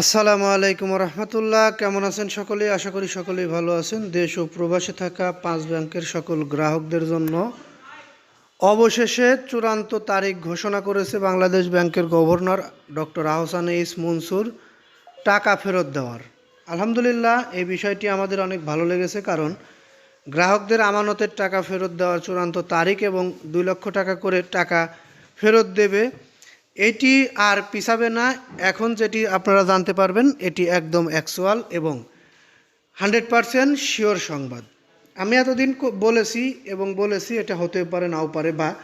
আসসালামু আলাইকুম রহমতুল্লাহ। কেমন আছেন সকলেই আশা করি সকলেই ভালো আছেন। দেশ ও প্রবাসে থাকা পাঁচ ব্যাংকের সকল গ্রাহকদের জন্য অবশেষে চূড়ান্ত তারিখ ঘোষণা করেছে বাংলাদেশ ব্যাংকের গভর্নর ডক্টর আহসান ইস মনসুর টাকা ফেরত দেওয়ার। আলহামদুলিল্লাহ, এই বিষয়টি আমাদের অনেক ভালো লেগেছে কারণ গ্রাহকদের আমানতের টাকা ফেরত দেওয়ার চূড়ান্ত তারিখ এবং দুই লক্ষ টাকা করে টাকা ফেরত দেবে এটি আর পিছাবে না। এখন যেটি আপনারা জানতে পারবেন, এটি একদম অ্যাকচুয়াল এবং হান্ড্রেড পারসেন্ট শিওর সংবাদ। আমি এতদিন বলেছি এবং বলেছি, এটা হতে পারে, নাও পারে বা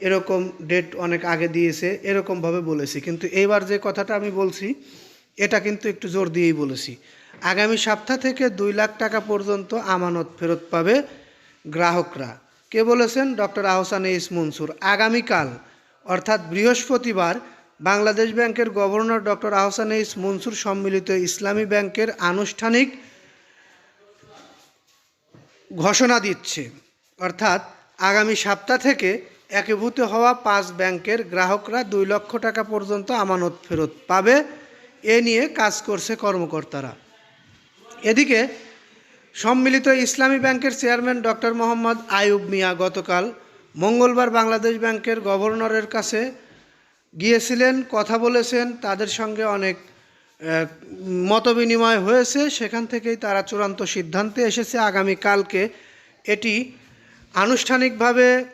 এরকম ডেট অনেক আগে দিয়েছে, এরকমভাবে বলেছি। কিন্তু এইবার যে কথাটা আমি বলছি, এটা কিন্তু একটু জোর দিয়েই বলেছি। আগামী সপ্তাহ থেকে দুই লাখ টাকা পর্যন্ত আমানত ফেরত পাবে গ্রাহকরা। কে বলেছেন? ডক্টর আহসান ইস মনসুর। আগামীকাল অর্থাৎ বৃহস্পতিবার বাংলাদেশ ব্যাংকের গভর্নর ডক্টর আহসান ইস মনসুর সম্মিলিত ইসলামী ব্যাংকের আনুষ্ঠানিক ঘোষণা দিচ্ছে। অর্থাৎ আগামী সপ্তাহ থেকে একীভূত হওয়া পাঁচ ব্যাংকের গ্রাহকরা দুই লক্ষ টাকা পর্যন্ত আমানত ফেরত পাবে। এ নিয়ে কাজ করছে কর্মকর্তারা। এদিকে সম্মিলিত ইসলামী ব্যাংকের চেয়ারম্যান ডক্টর মোহাম্মদ আয়ুব মিয়া গতকাল মঙ্গলবার বাংলাদেশ ব্যাংকের গভর্নরের কাছে গিয়েছিলেন কথা বলেছেন তাদের সঙ্গে অনেক আহ, মতবিনিময় হয়েছে সেখান থেকেই তারা চূড়ান্ত সিদ্ধান্তে এসেছে। আগামীকালকে এটি আনুষ্ঠানিকভাবে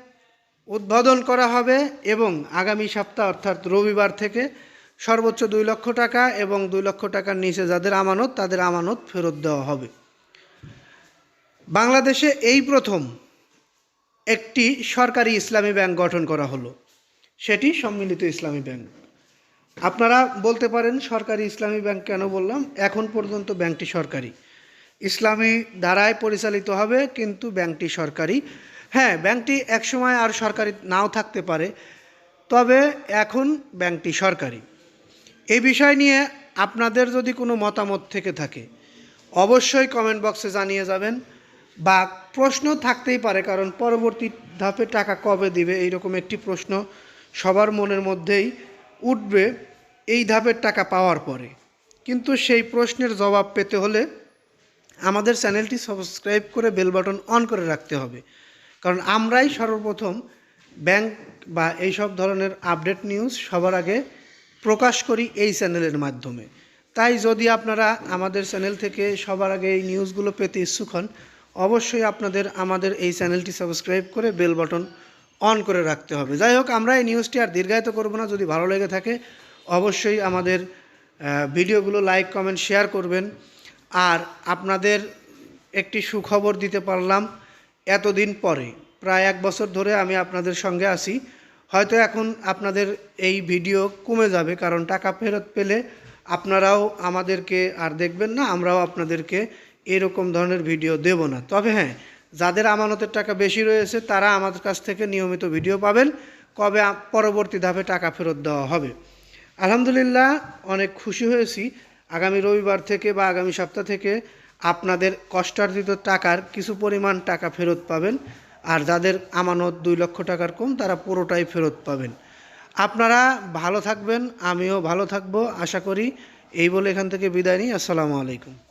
উদ্বোধন করা হবে এবং আগামী সপ্তাহ অর্থাৎ রবিবার থেকে সর্বোচ্চ দুই লক্ষ টাকা এবং দুই লক্ষ টাকার নিচে যাদের আমানত তাদের আমানত ফেরত দেওয়া হবে। বাংলাদেশে এই প্রথম একটি সরকারি ইসলামী ব্যাংক গঠন করা হলো। সেটি সম্মিলিত ইসলামী ব্যাংক। আপনারা বলতে পারেন সরকারি ইসলামী ব্যাংক কেন বললাম? এখন পর্যন্ত ব্যাংকটি সরকারি। ইসলামী দ্বারাই পরিচালিত হবে, কিন্তু ব্যাংকটি সরকারি। হ্যাঁ ব্যাংকটি একসময় আর সরকারি নাও থাকতে পারে, তবে এখন ব্যাংকটি সরকারি। এই বিষয় নিয়ে আপনাদের যদি কোনো মতামত থেকে থাকে, অবশ্যই কমেন্ট বক্সে জানিয়ে যাবেন। বা প্রশ্ন থাকতেই পারে, কারণ পরবর্তী ধাপে টাকা কবে দিবে এইরকম একটি প্রশ্ন সবার মনের মধ্যেই উঠবে এই ধাপের টাকা পাওয়ার পরে। কিন্তু সেই প্রশ্নের জবাব পেতে হলে আমাদের চ্যানেলটি সাবস্ক্রাইব করে বেল বাটন অন করে রাখতে হবে। কারণ আমরাই সর্বপ্রথম ব্যাংক বা এই সব ধরনের আপডেট নিউজ সবার আগে প্রকাশ করি এই চ্যানেলের মাধ্যমে। তাই যদি আপনারা আমাদের চ্যানেল থেকে সবার আগে এই নিউজগুলো পেতে ইচ্ছুক হন অবশ্যই আপনাদের আমাদের এই চ্যানেলটি সাবস্ক্রাইব করে বেল বটন অন করে রাখতে হবে। যাই হোক, আমরা এই নিউজটি আর দীর্ঘায়িত করব না। যদি ভালো লেগে থাকে, অবশ্যই আমাদের ভিডিওগুলো লাইক কমেন্ট শেয়ার করবেন। আর আপনাদের একটি সুখবর দিতে পারলাম, এতদিন পরে, প্রায় এক বছর ধরে আমি আপনাদের সঙ্গে আছি। হয়তো এখন আপনাদের এই ভিডিও কমে যাবে, কারণ টাকা ফেরত পেলে আপনারাও আমাদেরকে আর দেখবেন না, আমরাও আপনাদেরকে এরকম ধরনের ভিডিও দেব না। তবে হ্যাঁ যাদের আমানতের টাকা বেশি রয়েছে, তারা আমাদের কাছ থেকে নিয়মিত ভিডিও পাবেন। কবে পরবর্তী ধাপে টাকা ফেরত দেওয়া হবে। আলহামদুলিল্লাহ, অনেক খুশি হয়েছি। আগামী রবিবার থেকে বা আগামী সপ্তাহ থেকে আপনাদের কষ্টার্জিত টাকার কিছু পরিমাণ টাকা ফেরত পাবেন। আর যাদের আমানত দুই লক্ষ টাকার কম, তারা পুরোটাই ফেরত পাবেন। আপনারা ভালো থাকবেন, আমিও ভালো থাকব, আশা করি। এই বলে এখান থেকে বিদায় নিই। আসসালামু আলাইকুম।